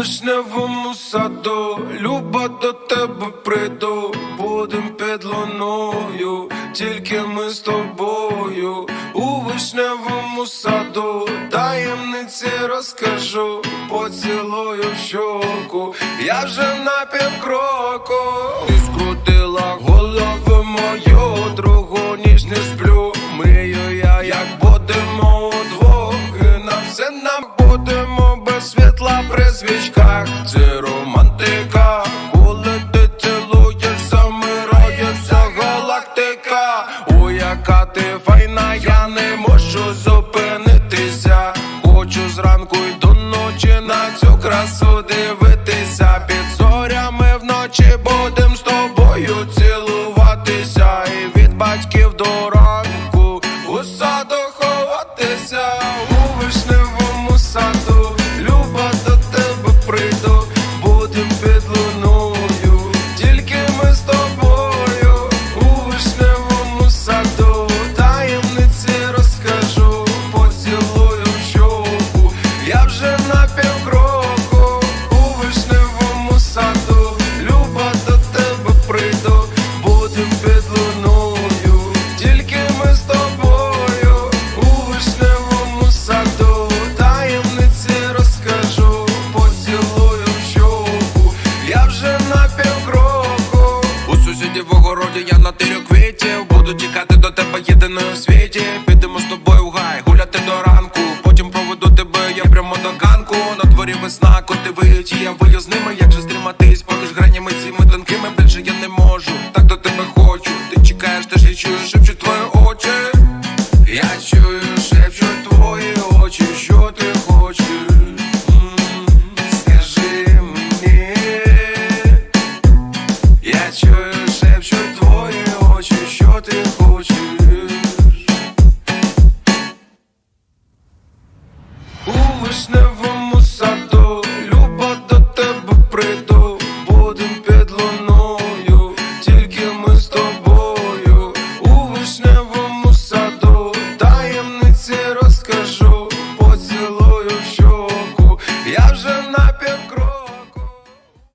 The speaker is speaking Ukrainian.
вишневому саду, люба до тебе прийду, будем під луною, тільки ми з тобою, у вишневому саду, таємниці розкажу, поцілую в щоку, я вже на півкроку, і скрутила голову мою, другу ніч не сплю, мрію я, як будемо удвох, і на все нам будемо без світла свічках. Це романтика, коли ти цілуєш, замирає вся галактика. О, яка ти файна, я не можу зупинитися. Хочу зранку й до ночі на цю красу дивитися. Під зорями вночі будем з тобою цілуватися. І від батьків до городі, я на тирю квітів Буду тікати до тебе єдиною в світі. Підемо з тобою в гай, гуляти до ранку. Потім проведу тебе, я прямо до ганку. На дворі весна, коти виють, я вию з ними. Як же стриматись, поміж гранями цими тонкими більше я не можу. Так до тебе хочу. Ти чекаєш, теж я чую, шепчу твої очі. Я чую, шепчу твої очі, що ти хочеш. Скажи я чую. just never